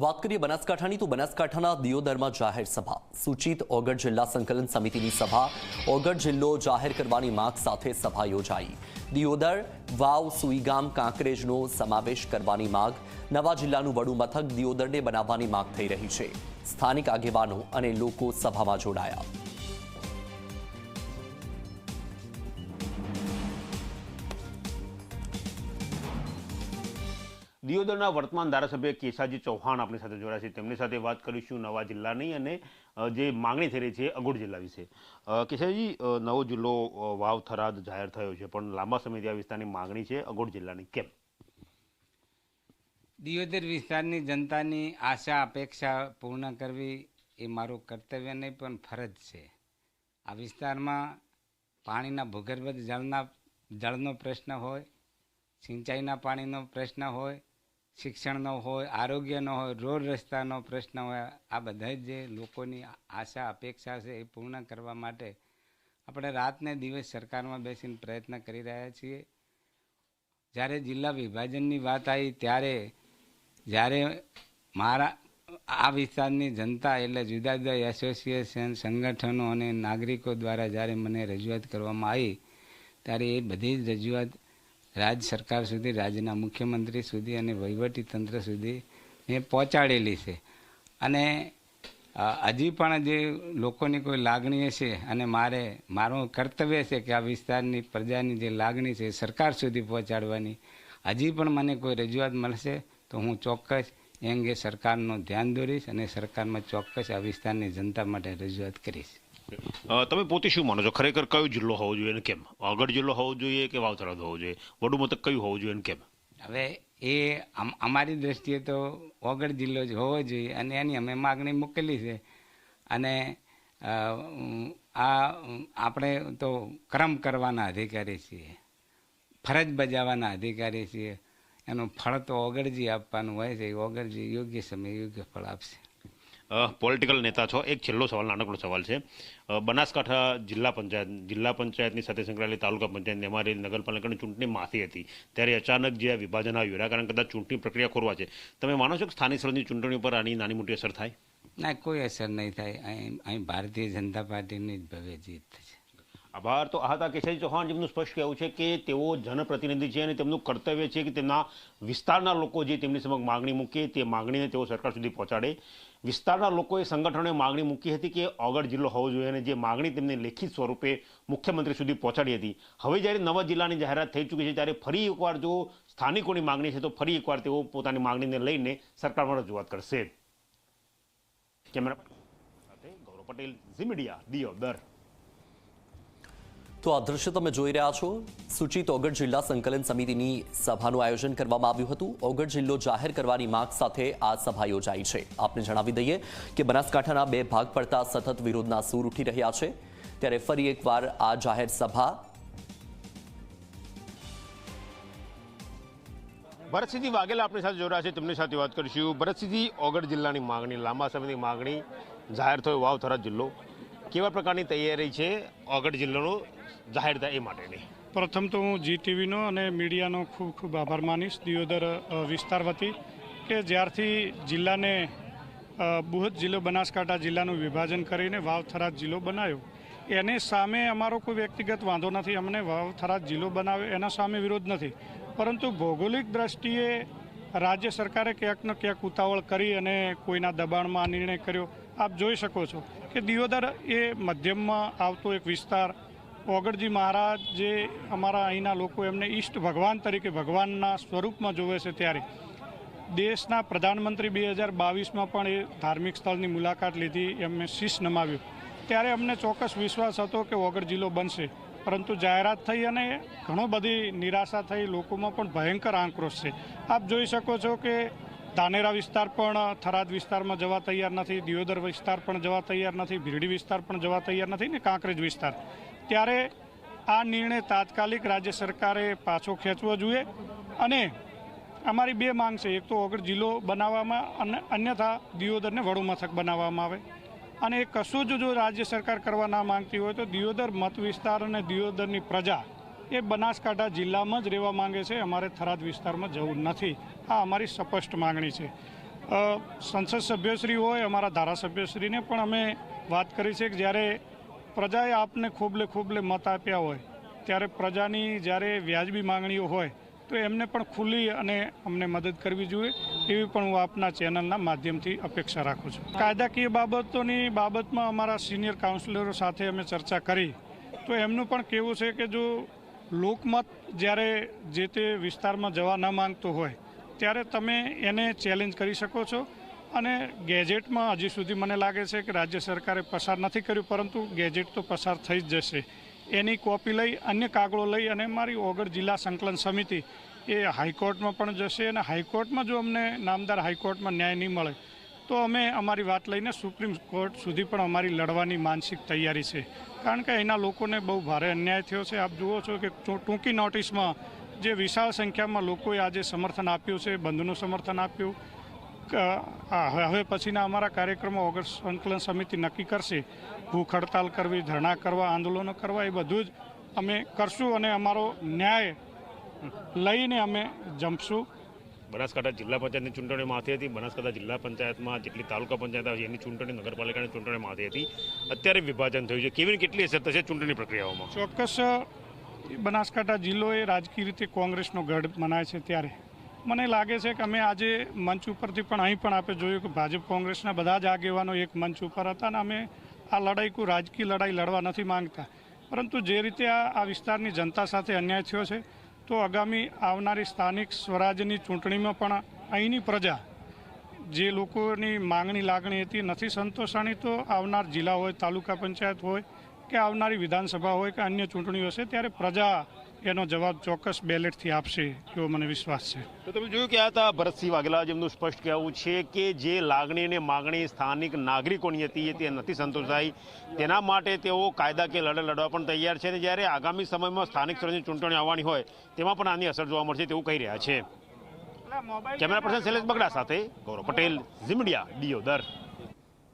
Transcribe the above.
વાત કરીએ બનાસકાંઠાની, તો બનાસકાંઠાના દિયોદરમાં જાહેર સભા. સૂચિત ઓગઢ જિલ્લા સંકલન સમિતિની સભા ઓગઢ જિલ્લો જાહેર કરવાની માંગ સાથે સભા યોજાઈ. દિયોદર, વાવ, સુઈગામ, કાંકરેજનો સમાવેશ કરવાની માંગ. નવા જિલ્લાનું વડું મથક દિયોદરને બનાવવાની માંગ થઈ રહી છે. સ્થાનિક આગેવાનો અને લોકો સભામાં જોડાયા. દિયોદરના વર્તમાન ધારાસભ્ય કેસાજી ચૌહાણ આપણી સાથે જોડાયા છે. તેમની સાથે વાત કરીશું નવા જિલ્લાની અને જે માંગણી થઈ રહી છે અગોડ જિલ્લા વિશે. કેશાજી નવો જિલ્લો વાવ થરાદ જાહેર થયો છે, પણ લાંબા સમયથી આ વિસ્તારની માંગણી છે અગોડ જિલ્લાની. કેમ? દિયોદર વિસ્તારની જનતાની આશા, અપેક્ષા પૂર્ણ કરવી એ મારું કર્તવ્ય નહીં, પણ ફરજ છે. આ વિસ્તારમાં પાણીના ભૂગર્ભ જળના, જળનો પ્રશ્ન હોય, સિંચાઈના પાણીનો પ્રશ્ન હોય શિક્ષણનો હોય આરોગ્યનો હોય, રોડ રસ્તાનો પ્રશ્ન હોય, આ બધા જ લોકોની આશા, અપેક્ષા છે એ પૂર્ણ કરવા માટે આપણે રાતને દિવસ સરકારમાં બેસીને પ્રયત્ન કરી રહ્યા છીએ. જ્યારે જિલ્લા વિભાજનની વાત આવી, ત્યારે જ્યારે મારા, આ વિસ્તારની જનતા એટલે જુદા જુદા એસોસિએશન સંગઠનો અને નાગરિકો દ્વારા જ્યારે મને રજૂઆત કરવામાં આવી, ત્યારે એ બધી જ રજૂઆત રાજ્ય સરકાર સુધી, રાજ્યના મુખ્યમંત્રી સુધી અને વહીવટી તંત્ર સુધી મેં પહોંચાડેલી છે. અને હજી પણ જે લોકોની કોઈ લાગણી હશે અને મારે, મારું કર્તવ્ય છે કે આ વિસ્તારની પ્રજાની જે લાગણી છે એ સરકાર સુધી પહોંચાડવાની. હજી પણ મને કોઈ રજૂઆત મળશે તો હું ચોક્કસ એ અંગે સરકારનું ધ્યાન દોરીશ અને સરકારમાં ચોક્કસ આ વિસ્તારની જનતા માટે રજૂઆત કરીશ. તમે પોતે શું માનો છો? ખરેખર કયો જિલ્લો હોવો જોઈએ અને કેમ? અગડ જિલ્લો હોવો જોઈએ કે વાવ થરાદ હોવો જોઈએ? વડું મથક કયું હોવું જોઈએ અને કેમ? હવે એ અમ- અમારી દ્રષ્ટિએ તો ઓગળ જિલ્લો જ હોવો જોઈએ અને એની અમે માગણી મૂકેલી છે. અને આ આપણે તો ક્રમ કરવાના અધિકારી છીએ. ફરજ બજાવવાના અધિકારી છીએ. એનું ફળ તો ઓગળજી આપવાનું હોય છે ઓગળજી યોગ્ય સમયે યોગ્ય ફળ આપશે. પોલિટિકલ નેતા છો. એક છેલ્લો સવાલ નાનકડો સવાલ છે. બનાસકાંઠા જિલ્લા પંચાયત જિલ્લા પંચાયતની સાથે સંકળાયેલી તાલુકા પંચાયતની અમારી નગરપાલિકાની ચૂંટણી માથી હતી. ત્યારે અચાનક જે આ વિભાજન આવ્યું એના કારણે કદાચ ચૂંટણી પ્રક્રિયા ખોરવા છે. તમે માનો છો કે સ્થાનિક સ્વરાજની ચૂંટણી પર આની નાની મોટી અસર થાય? ના કોઈ અસર નહીં થાય. અહીં અહીં ભારતીય જનતા પાર્ટીની જ ભવ્ય જીત થશે આભાર. તો આ હતા કેશવજી ચૌહાણ જેમનું સ્પષ્ટ કહેવું છે કે તેઓ જનપ્રતિનિધિ છે અને તેમનું કર્તવ્ય છે કે તેમના વિસ્તારના લોકો જે તેમની સમક્ષ માગણી મૂકે તે માગણીને તેઓ સરકાર સુધી પહોંચાડે. વિસ્તારના લોકોએ સંગઠનોએ માગણી મૂકી હતી કે ઓગળ જિલ્લો હોવો જોઈએ અને જે માગણી તેમને લેખિત સ્વરૂપે મુખ્યમંત્રી સુધી પહોંચાડી હતી. હવે જ્યારે નવા જિલ્લાની જાહેરાત થઈ ચૂકી છે ત્યારે ફરી એકવાર જો સ્થાનિકોની માગણી છે તો ફરી એકવાર તેઓ પોતાની માગણીને લઈને સરકારમાં રજૂઆત કરશે. કેમેરા સાથે ગૌરવ પટેલ, ઝી મીડિયા દિયોદર તો આ દ્રશ્ય તમે જોઈ રહ્યા છો. સૂચિત ઓગળ જિલ્લા સંકલન સમિતિની સભાનું આયોજન કરવામાં આવ્યું હતું. ઓગળ જિલ્લો જાહેર કરવાની માંગ સાથે આ સભા યોજાઈ છે. આપને જણાવી દઈએ કે બનાસકાંઠાના બે ભાગ પડતા સતત વિરોધના સૂર ઉઠી રહ્યા છે. ત્યારે ફરી એકવાર આ જાહેર સભા ભરતસિંહજી વાઘેલા આપણી સાથે જોડાયા છે. તેમની સાથે વાત કરીશું. ભરતસિંહજી ઓગળ જિલ્લાની માંગણી, લાંબા સમયની માંગણી જાહેર થયો. વાવથરા જિલ્લો કેવા પ્રકારની તૈયારી છે? ઓગળ જિલ્લાનો જાહેર થાય એ માટેની. પ્રથમ તો હું જી ટીવીનો અને મીડિયાનો ખૂબ ખૂબ આભાર માનીશ. દિયોદર વિસ્તાર વતી કે જ્યારથી જિલ્લાને બૃહદ જિલ્લો બનાસકાંઠા જિલ્લાનું વિભાજન કરીને વાવ થરાદ જિલ્લો બનાવ્યો. એની સામે અમારો કોઈ વ્યક્તિગત વાંધો નથી. અમને વાવ થરાદ જિલ્લો બનાવ્યો એના સામે વિરોધ નથી. પરંતુ ભૌગોલિક દ્રષ્ટિએ રાજ્ય સરકારે ક્યાંકનો ક્યાંક ઉતાવળ કરી અને કોઈના દબાણમાં આ નિર્ણય કર્યો. આપ જોઈ શકો છો કે દિયોદર એ મધ્યમમાં આવતો એક વિસ્તાર ઓગળજી મહારાજ જે અમારા અહીંના લોકો એમને ઈષ્ટ ભગવાન તરીકે ભગવાનના સ્વરૂપમાં જોવે છે ત્યારે દેશના પ્રધાનમંત્રી બે હજાર બાવીસમાં પણ એ ધાર્મિક સ્થળની મુલાકાત લીધી, એમને શીશ નમાવ્યું. ત્યારે અમને ચોક્કસ વિશ્વાસ હતો કે ઓગળ જિલ્લો બનશે. પરંતુ જાહેરાત થઈ અને ઘણો બધી નિરાશા થઈ, લોકોમાં પણ ભયંકર આક્રોશ છે. આપ જોઈ શકો છો કે ધાનેરા વિસ્તાર પણ, થરાદ વિસ્તારમાં જવા તૈયાર નથી, દિયોદર વિસ્તાર પણ જવા તૈયાર નથી, ભીરડી વિસ્તાર પણ જવા તૈયાર નથી ને કાંકરેજ વિસ્તાર. ત્યારે આ નિર્ણય તાત્કાલિક રાજ્ય સરકારે પાછો ખેંચવો જોઈએ અને અમારી બે માંગ છે. એક તો ઓગળ જિલ્લો બનાવવામાં અને અન્યથા દિયોદરને વડું મથક બનાવવામાં આવે. અને એ કશું જ જો રાજ્ય સરકાર કરવા ના માંગતી હોય તો દિયોદર મત વિસ્તાર અને દિયોદરની પ્રજા એ બનાસકાંઠા જિલ્લામાં જ રહેવા માંગે છે. અમારે થરાદ વિસ્તારમાં જવું નથી. આ અમારી સ્પષ્ટ માંગણી છે. સંસદ સભ્યશ્રી હોય, અમારા ધારાસભ્યશ્રીને પણ અમે વાત કરી છે કે જ્યારે પ્રજાએ આપને ખૂબલે ખૂબલે મત આપ્યા હોય, ત્યારે પ્રજાની જ્યારે વ્યાજબી માંગણીઓ હોય, તો એમને પણ ખુલ્લી અને અમને મદદ કરવી જોઈએ, એવી પણ હું આપના ચેનલના માધ્યમથી અપેક્ષા રાખું છું. કાયદાકીય બાબતોની બાબતમાં અમારા સિનિયર કાઉન્સિલરો સાથે અમે ચર્ચા કરી, તો એમનું પણ કહેવું છે કે જો લોકમત જ્યારે જે તે વિસ્તારમાં જવા ન માંગતો હોય, ત્યારે તમે એને ચેલેન્જ કરી શકો છો અને ગેજેટમાં હજી સુધી મને લાગે છે કે રાજ્ય સરકારે પસાર નથી કર્યું, પરંતુ ગેજેટ તો પસાર થઈ જ જશે. એની કોપી લઈ, અન્ય કાગળો લઈ અને મારી ઓગળ જિલ્લા સંકલન સમિતિ એ હાઈકોર્ટમાં પણ જશે અને હાઈકોર્ટમાં જો અમને નામદાર હાઈકોર્ટમાં ન્યાય નહીં મળે, તો અમે અમારી વાત લઈને સુપ્રીમ કોર્ટ સુધી પણ અમારી લડવાની માનસિક તૈયારી છે. કારણ કે અહીંના લોકોને બહુ ભારે અન્યાય થયો છે. આપ જુઓ છો કે ટૂંકી નોટિસમાં જે વિશાળ સંખ્યામાં લોકોએ આજે સમર્થન આપ્યું છે, બંધનું સમર્થન આપ્યું હવે પછીના અમારા કાર્યક્રમો ઓગસ્ટ સંકલન સમિતિ નક્કી કરશે. ભૂખ હડતાલ કરવી ધરણા કરવા આંદોલનો કરવા એ બધું જ અમે કરશું અને અમારો ન્યાય લઈને અમે જંપશું. બનાસકાંઠા જિલ્લા પંચાયતની ચૂંટણી માથે હતી. બનાસકાંઠા જિલ્લા પંચાયતમાં જેટલી તાલુકા પંચાયત આવે એની ચૂંટણી નગરપાલિકાની ચૂંટણી માથે હતી. અત્યારે વિભાજન થયું છે. કેવી કેટલી અસર થશે ચૂંટણી પ્રક્રિયાઓમાં? ચોક્કસ બનાસકાંઠા જિલ્લો એ રાજકીય રીતે કોંગ્રેસનો ગઢ મનાય છે ત્યારે. મને લાગે છે કે અમે આજે મંચ ઉપરથી પણ અહીં પણ આપણે જોયું કે ભાજપ કોંગ્રેસના બધા જ આગેવાનો એક મંચ ઉપર હતા અને અમે આ લડાઈ કોઈ રાજકીય લડાઈ લડવા નથી માંગતા. પરંતુ જે રીતે આ આ વિસ્તારની જનતા સાથે અન્યાય થયો છે, તો આગામી આવનારી સ્થાનિક સ્વરાજ્યની ચૂંટણીમાં પણ અહીંની પ્રજા જે લોકોની માંગણી લાગણી હતી નથી સંતોષાણી, તો આવનાર જિલ્લા હોય, તાલુકા પંચાયત હોય કે આવનારી વિધાનસભા હોય કે અન્ય ચૂંટણીઓ હશે, ત્યારે પ્રજા એનો જવાબ ચોક્કસ બેલેટથી આપશે એવો મને વિશ્વાસ છે. તો તમે જોયું કે આ હતા ભરતસિંહ વાઘેલા જેમનું સ્પષ્ટ કહેવું છે કે જે લાગણી અને માગણી સ્થાનિક નાગરિકોની હતી એ તે નથી સંતોષાઈ. તેના માટે તેઓ કાયદાકીય લડત લડવા પણ તૈયાર છે અને જ્યારે આગામી સમયમાં સ્થાનિક સ્તરની ચૂંટણી આવવાની હોય તેમાં પણ આની અસર જોવા મળશે તેવું કહી રહ્યા છે. કેમેરા પર્સન શૈલેષ બગડા સાથે ગૌરવ પટેલ ઝીમડિયા દિયોદર.